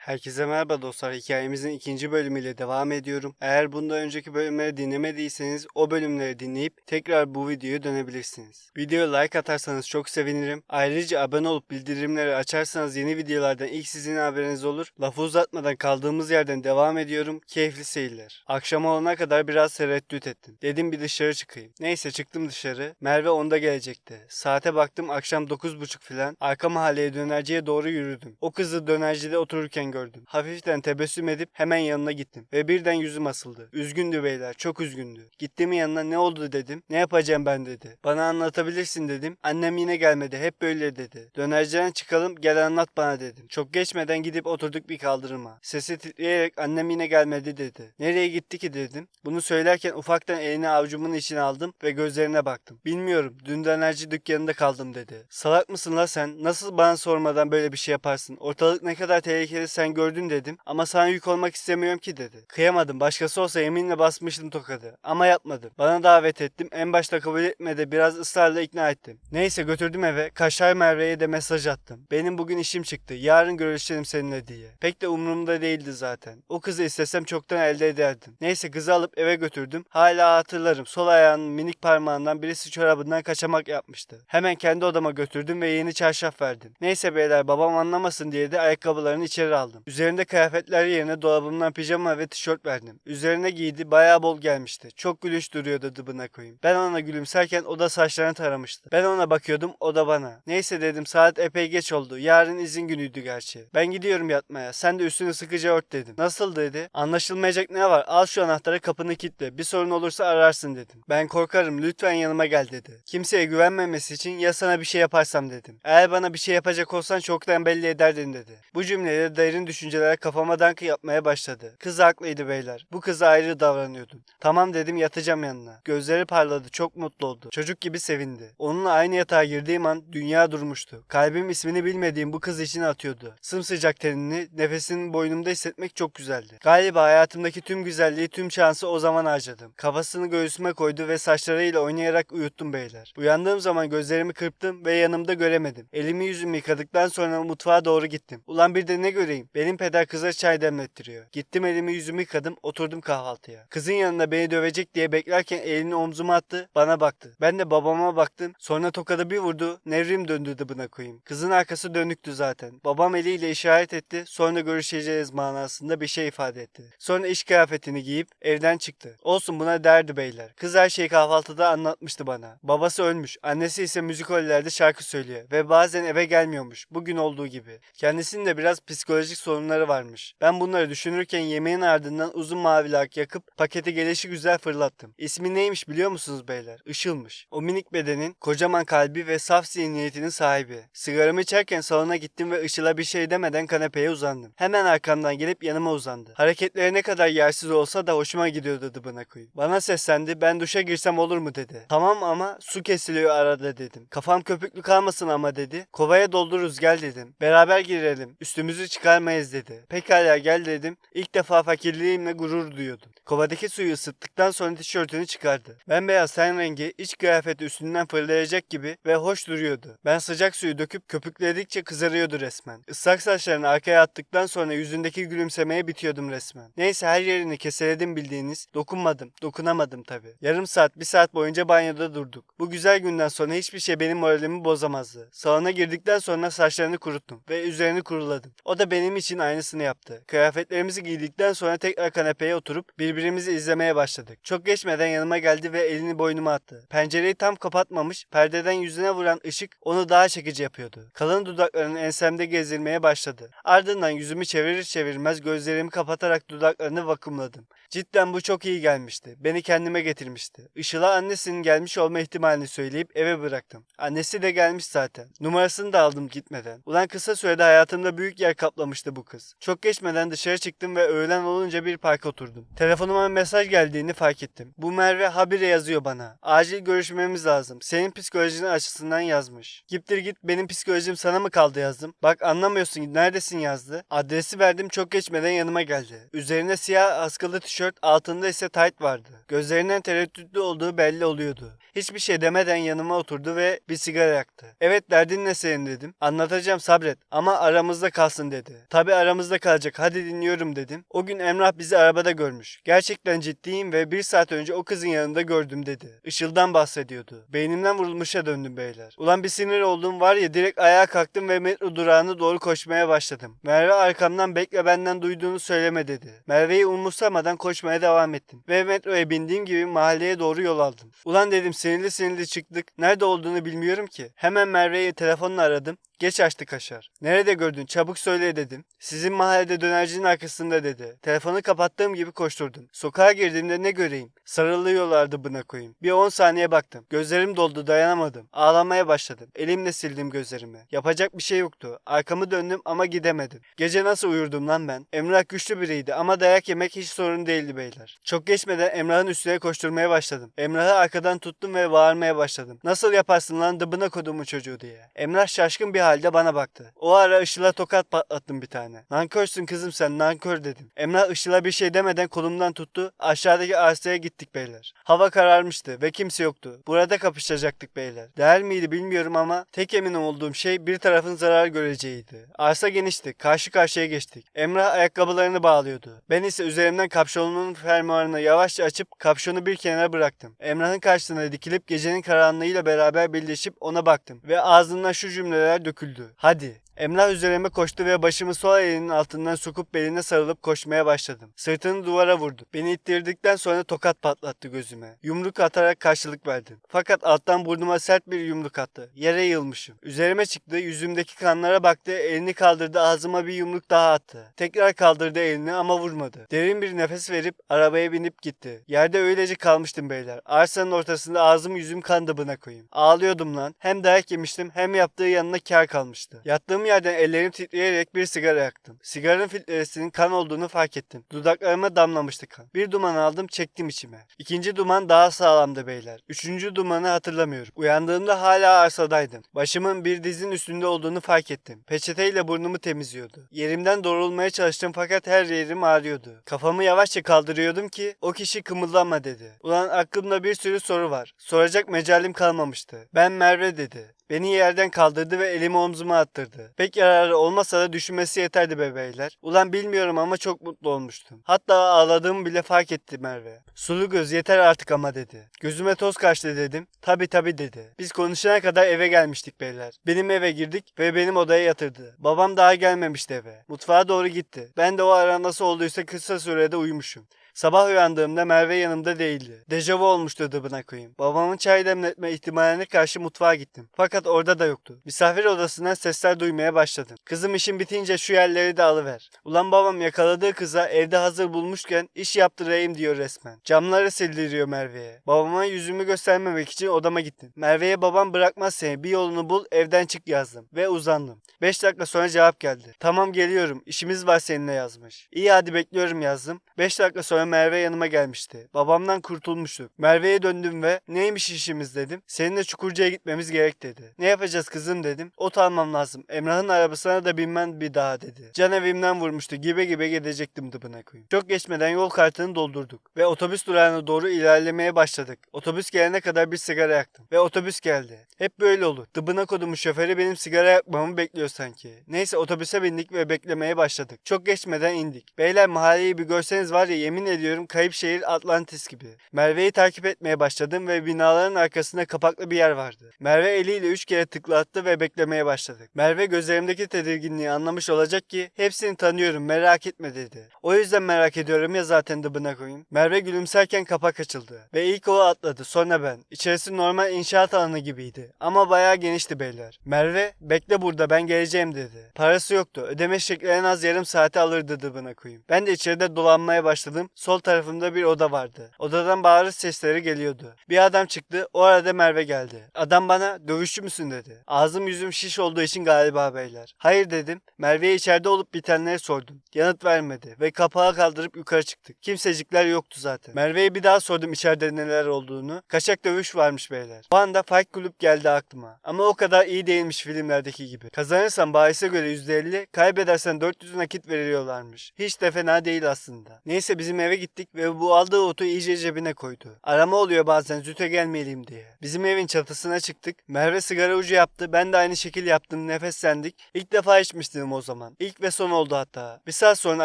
Herkese merhaba dostlar. Hikayemizin ikinci bölümüyle devam ediyorum. Eğer bundan önceki bölümleri dinlemediyseniz o bölümleri dinleyip tekrar bu videoya dönebilirsiniz. Videoya like atarsanız çok sevinirim. Ayrıca abone olup bildirimleri açarsanız yeni videolardan ilk sizin haberiniz olur. Lafı uzatmadan kaldığımız yerden devam ediyorum. Keyifli seyirler. Akşam olana kadar biraz tereddüt ettim. Dedim bir dışarı çıkayım. Neyse çıktım dışarı. Merve onda gelecekti. Saate baktım akşam 9.30 filan. Arka mahalleye dönerciye doğru yürüdüm. O kızı dönercide otururken gördüm. Hafiften tebessüm edip hemen yanına gittim. Ve birden yüzüm asıldı. Üzgündü beyler, çok üzgündü. Gittim yanına ne oldu dedim. Ne yapacağım ben dedi. Bana anlatabilirsin dedim. Annem yine gelmedi, hep böyle dedi. Dönerciden çıkalım, gel anlat bana dedim. Çok geçmeden gidip oturduk bir kaldırıma. Sesi titreyerek annem yine gelmedi dedi. Nereye gitti ki dedim. Bunu söylerken ufaktan elini avucumun içine aldım ve gözlerine baktım. Bilmiyorum, dün dönerci dükkanında kaldım dedi. Salak mısın la sen? Nasıl bana sormadan böyle bir şey yaparsın? Ortalık ne kadar tehlikeli sen gördün dedim. Ama sana yük olmak istemiyorum ki dedi. Kıyamadım. Başkası olsa yeminle basmıştım tokadı. Ama yapmadım. Bana davet ettim. En başta kabul etmedi. Biraz ısrarla ikna ettim. Neyse götürdüm eve. Kaşar Merve'ye de mesaj attım. Benim bugün işim çıktı. Yarın görüşelim seninle diye. Pek de umurumda değildi zaten. O kızı istesem çoktan elde ederdim. Neyse kızı alıp eve götürdüm. Hala hatırlarım. Sol ayağının minik parmağından birisi çorabından kaçamak yapmıştı. Hemen kendi odama götürdüm ve yeni çarşaf verdim. Neyse beyler babam anlamasın diye de ayakkabılarını içeri aldım. Üzerinde kıyafetler yerine dolabımdan pijama ve tişört verdim. Üzerine giydi bayağı bol gelmişti. Çok gülüş duruyordu dıbına koyayım. Ben ona gülümserken o da saçlarını taramıştı. Ben ona bakıyordum o da bana. Neyse dedim saat epey geç oldu. Yarın izin günüydü gerçi. Ben gidiyorum yatmaya. Sen de üstünü sıkıca ört dedim. Nasıl dedi. Anlaşılmayacak ne var? Al şu anahtarı kapını kilitle. Bir sorun olursa ararsın dedim. Ben korkarım lütfen yanıma gel dedi. Kimseye güvenmemesi için ya sana bir şey yaparsam dedim. Eğer bana bir şey yapacak olsan çoktan belli ederdin dedi. Bu cümleyle derin düşünceler kafama dankı yapmaya başladı. Kız haklıydı beyler. Bu kıza ayrı davranıyordum. Tamam dedim yatacağım yanına. Gözleri parladı çok mutlu oldu. Çocuk gibi sevindi. Onunla aynı yatağa girdiğim an dünya durmuştu. Kalbim ismini bilmediğim bu kız için atıyordu. Sımsıcak tenini nefesinin boynumda hissetmek çok güzeldi. Galiba hayatımdaki tüm güzelliği tüm şansı o zaman harcadım. Kafasını göğsüme koydu ve saçlarıyla oynayarak uyuttum beyler. Uyandığım zaman gözlerimi kırptım ve yanımda göremedim. Elimi yüzümü yıkadıktan sonra mutfağa doğru gittim. Ulan bir de ne göreyim? Benim peder kıza çay demlettiriyor. Gittim elimi yüzümü yıkadım oturdum kahvaltıya. Kızın yanında beni dövecek diye beklerken elini omzuma attı bana baktı. Ben de babama baktım sonra tokadı bir vurdu nevrim döndü dıbına koyayım. Kızın arkası dönüktü zaten. Babam eliyle işaret etti sonra görüşeceğiz manasında bir şey ifade etti. Sonra iş kıyafetini giyip evden çıktı. Olsun buna derdi beyler. Kız her şeyi kahvaltıda anlatmıştı bana. Babası ölmüş. Annesi ise müzikollerde şarkı söylüyor ve bazen eve gelmiyormuş. Bugün olduğu gibi. Kendisinin de biraz psikolojik sorunları varmış. Ben bunları düşünürken yemeğin ardından uzun mavi lak yakıp paketi gelişi güzel fırlattım. İsmi neymiş biliyor musunuz beyler? Işılmış. O minik bedenin kocaman kalbi ve saf zihniyetinin sahibi. Sigaramı içerken salona gittim ve Işıl'a bir şey demeden kanepeye uzandım. Hemen arkamdan gelip yanıma uzandı. Hareketleri ne kadar yersiz olsa da hoşuma gidiyordu dıbına koyayım. Bana seslendi ben duşa girsem olur mu dedi. Tamam ama su kesiliyor arada dedim. Kafam köpüklü kalmasın ama dedi. Kovaya doldururuz gel dedim. Beraber girelim. Üstümüzü çıkarmayız dedi. Pekala gel dedim. İlk defa fakirliğimle gurur duyuyordum. Kovadaki suyu ısıttıktan sonra tişörtünü çıkardı. Bembeyaz ten rengi iç kıyafeti üstünden fırlayacak gibi ve hoş duruyordu. Ben sıcak suyu döküp köpükledikçe kızarıyordu resmen. Islak saçlarını arkaya attıktan sonra yüzündeki gülümsemeye bitiyordum resmen. Neyse her yerini keseledim bildiğiniz. Dokunmadım. Dokunamadım tabi. Yarım saat bir saat boyunca banyoda durduk. Bu güzel günden sonra hiçbir şey benim moralimi bozamazdı. Salona girdikten sonra saçlarını kuruttum ve üzerini kuruladım. O da benim için aynısını yaptı. Kıyafetlerimizi giydikten sonra tekrar kanepeye oturup birbirimizi izlemeye başladık. Çok geçmeden yanıma geldi ve elini boynuma attı. Pencereyi tam kapatmamış, perdeden yüzüne vuran ışık onu daha çekici yapıyordu. Kalın dudaklarını ensemde gezdirmeye başladı. Ardından yüzümü çevirir çevirmez gözlerimi kapatarak dudaklarını vakumladım. Cidden bu çok iyi gelmişti. Beni kendime getirmişti. Işıl'a annesinin gelmiş olma ihtimalini söyleyip eve bıraktım. Annesi de gelmiş zaten. Numarasını da aldım gitmeden. Ulan kısa sürede hayatımda büyük yer kaplamıştı bu kız. Çok geçmeden dışarı çıktım ve öğlen olunca bir parka oturdum. Telefonuma mesaj geldiğini fark ettim. Bu Merve habire yazıyor bana. Acil görüşmemiz lazım. Senin psikolojinin açısından yazmış. Giptir git benim psikolojim sana mı kaldı yazdım. Bak anlamıyorsun neredesin yazdı. Adresi verdim çok geçmeden yanıma geldi. Üzerine siyah askılı tişört altında ise tight vardı. Gözlerinden tereddütlü olduğu belli oluyordu. Hiçbir şey demeden yanıma oturdu ve bir sigara yaktı. Evet derdin ne senin dedim. Anlatacağım sabret ama aramızda kalsın dedi. Tabi aramızda kalacak hadi dinliyorum dedim. O gün Emrah bizi arabada görmüş. Gerçekten ciddiyim ve bir saat önce o kızın yanında gördüm dedi. Işıl'dan bahsediyordu. Beynimden vurulmuşa döndüm beyler. Ulan bir sinir oldum var ya direkt ayağa kalktım ve metro durağına doğru koşmaya başladım. Merve arkamdan bekle benden duyduğunu söyleme dedi. Merve'yi umursamadan koşmaya devam ettim. Ve metroya bindiğim gibi mahalleye doğru yol aldım. Ulan dedim sinirli sinirli çıktık. Nerede olduğunu bilmiyorum ki. Hemen Merve'yi telefonla aradım. Geç açtı kaşar. Nerede gördün? Çabuk söyle dedim. Sizin mahallede dönercinin arkasında dedi. Telefonu kapattığım gibi koşturdum. Sokağa girdiğimde ne göreyim? Sarılıyorlardı buna koyayım. Bir 10 saniye baktım. Gözlerim doldu dayanamadım. Ağlamaya başladım. Elimle sildim gözlerimi. Yapacak bir şey yoktu. Arkamı döndüm ama gidemedim. Gece nasıl uyurdum lan ben? Emrah güçlü biriydi ama dayak yemek hiç sorun değildi beyler. Çok geçmeden Emrah'ın üstüne koşturmaya başladım. Emrah'ı arkadan tuttum ve bağırmaya başladım. Nasıl yaparsın lan dıbına kodumu çocuğu diye. Emrah şaşkın bir halde bana baktı. O ara Işıl'a tokat patlattım bir tane. Nankörsün kızım sen nankör dedim. Emrah Işıl'a bir şey demeden kolumdan tuttu. Aşağıdaki arsaya gittik beyler. Hava kararmıştı ve kimse yoktu. Burada kapışacaktık beyler. Değer miydi bilmiyorum ama tek emin olduğum şey bir tarafın zarar göreceğiydi. Arsa genişti. Karşı karşıya geçtik. Emrah ayakkabılarını bağlıyordu. Ben ise üzerimden kapşonumun fermuarını yavaşça açıp kapşonu bir kenara bıraktım. Emrah'ın karşısına dikilip gecenin karanlığıyla beraber birleşip ona baktım. Ve ağzından şu cümleler döküldü. Hadi. Emrah üzerime koştu ve başımı sol elinin altından sokup beline sarılıp koşmaya başladım. Sırtını duvara vurdu. Beni ittirdikten sonra tokat patlattı gözüme. Yumruk atarak karşılık verdim. Fakat alttan burnuma sert bir yumruk attı. Yere yığılmışım. Üzerime çıktı, yüzümdeki kanlara baktı, elini kaldırdı, ağzıma bir yumruk daha attı. Tekrar kaldırdı elini ama vurmadı. Derin bir nefes verip arabaya binip gitti. Yerde öylece kalmıştım beyler. Arsanın ortasında ağzım yüzüm kan bına koyayım. Ağlıyordum lan. Hem dayak yemiştim hem yaptığı yanına kar kalmıştı. Yattığım yerden ellerim titreyerek bir sigara yaktım. Sigaranın filtresinin kan olduğunu fark ettim. Dudaklarıma damlamıştı kan. Bir duman aldım çektim içime. İkinci duman daha sağlamdı beyler. Üçüncü dumanı hatırlamıyorum. Uyandığımda hala arsadaydım. Başımın bir dizin üstünde olduğunu fark ettim. Peçeteyle burnumu temizliyordu. Yerimden doğrulmaya çalıştım fakat her yerim ağrıyordu. Kafamı yavaşça kaldırıyordum ki o kişi kımıldama dedi. Ulan aklımda bir sürü soru var. Soracak mecalim kalmamıştı. Ben Merve dedi. Beni yerden kaldırdı ve elimi omzuma attırdı. Pek yararı olmasa da düşünmesi yeterdi bebeyler. Ulan bilmiyorum ama çok mutlu olmuştum. Hatta ağladığımı bile fark etti Merve. Sulu göz yeter artık ama dedi. Gözüme toz kaçtı dedim. Tabi tabi dedi. Biz konuşana kadar eve gelmiştik beyler. Benim eve girdik ve benim odaya yatırdı. Babam daha gelmemişti eve. Mutfağa doğru gitti. Ben de o ara nasıl olduysa kısa sürede uyumuşum. Sabah uyandığımda Merve yanımda değildi. Dejavu olmuştu dıbına koyayım. Babamın çay demletme ihtimaline karşı mutfağa gittim. Fakat orada da yoktu. Misafir odasından sesler duymaya başladım. Kızım işin bitince şu yerleri de alıver. Ulan babam yakaladığı kıza evde hazır bulmuşken iş yaptırayım diyor resmen. Camları sildiriyor Merve'ye. Babama yüzümü göstermemek için odama gittim. Merve'ye babam bırakmaz seni bir yolunu bul evden çık yazdım. Ve uzandım. 5 dakika sonra cevap geldi. Tamam geliyorum işimiz var seninle yazmış. İyi hadi bekliyorum yazdım. 5 dakika sonra Merve yanıma gelmişti. Babamdan kurtulmuştuk. Merve'ye döndüm ve neymiş işimiz dedim. Seninle Çukurca'ya gitmemiz gerek dedi. Ne yapacağız kızım dedim. Ot almam lazım. Emrah'ın arabasına da binmem bir daha dedi. Can evimden vurmuştu. Gibi gibi gidecektim dıbına koyayım. Çok geçmeden yol kartını doldurduk. Ve otobüs durağına doğru ilerlemeye başladık. Otobüs gelene kadar bir sigara yaktım. Ve otobüs geldi. Hep böyle olur. Dıbına kodumu şoförü benim sigara yakmamı bekliyor sanki. Neyse otobüse bindik ve beklemeye başladık. Çok geçmeden indik. Beyler mahalleyi bir görseniz var ya yemin ediyorum kayıp şehir Atlantis gibi. Merve'yi takip etmeye başladım ve binaların arkasında kapaklı bir yer vardı. Merve eliyle üç kere tıklattı ve beklemeye başladık. Merve gözlerimdeki tedirginliği anlamış olacak ki hepsini tanıyorum merak etme dedi. O yüzden merak ediyorum ya zaten dıbına koyayım. Merve gülümserken kapak açıldı. Ve ilk o atladı sonra ben. İçerisi normal inşaat alanı gibiydi. Ama bayağı genişti beyler. Merve bekle burada ben geleceğim dedi. Parası yoktu. Ödeme şekli en az yarım saate alırdı dıbına koyayım. Ben de içeride dolanmaya başladım. Sol tarafımda bir oda vardı. Odadan bağırış sesleri geliyordu. Bir adam çıktı. O arada Merve geldi. Adam bana dövüşçü müsün dedi. Ağzım yüzüm şiş olduğu için galiba beyler. Hayır dedim. Merve'ye içeride olup bitenleri sordum. Yanıt vermedi ve kapağı kaldırıp yukarı çıktık. Kimsecikler yoktu zaten. Merve'ye bir daha sordum içeride neler olduğunu. Kaçak dövüş varmış beyler. O anda Fight Club geldi aklıma. Ama o kadar iyi değilmiş filmlerdeki gibi. Kazanırsan bahise göre %50, kaybedersen 400 nakit veriyorlarmış. Hiç de fena değil aslında. Neyse bizim eve eve gittik ve bu aldığı otu iyice cebine koydu. Arama oluyor bazen züte gelmeyelim diye. Bizim evin çatısına çıktık. Merve sigara ucu yaptı. Ben de aynı şekil yaptım. Nefeslendik. İlk defa içmiştim o zaman. İlk ve son oldu hatta. Bir saat sonra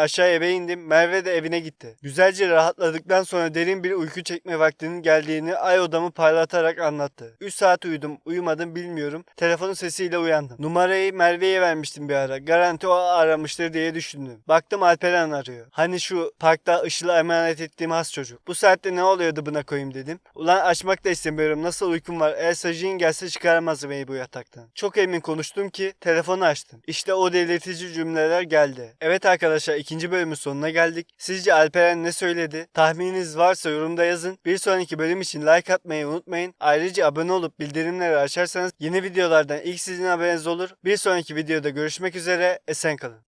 aşağı eve indim. Merve de evine gitti. Güzelce rahatladıktan sonra derin bir uyku çekme vaktinin geldiğini ay odamı parlatarak anlattı. 3 saat uyudum. Uyumadım bilmiyorum. Telefonun sesiyle uyandım. Numarayı Merve'ye vermiştim bir ara. Garanti o aramıştır diye düşündüm. Baktım Alperen arıyor. Hani şu parkta Işıl'a emanet ettiğim has çocuk. Bu saatte ne oluyordu buna koyayım dedim. Ulan açmak da istemiyorum. Nasıl uykum var. Eğer Sajin gelse çıkaramaz beni bu yataktan. Çok emin konuştum ki telefonu açtım. İşte o delirtici cümleler geldi. Evet arkadaşlar ikinci bölümün sonuna geldik. Sizce Alperen ne söyledi? Tahmininiz varsa yorumda yazın. Bir sonraki bölüm için like atmayı unutmayın. Ayrıca abone olup bildirimleri açarsanız yeni videolardan ilk sizin haberiniz olur. Bir sonraki videoda görüşmek üzere. Esen kalın.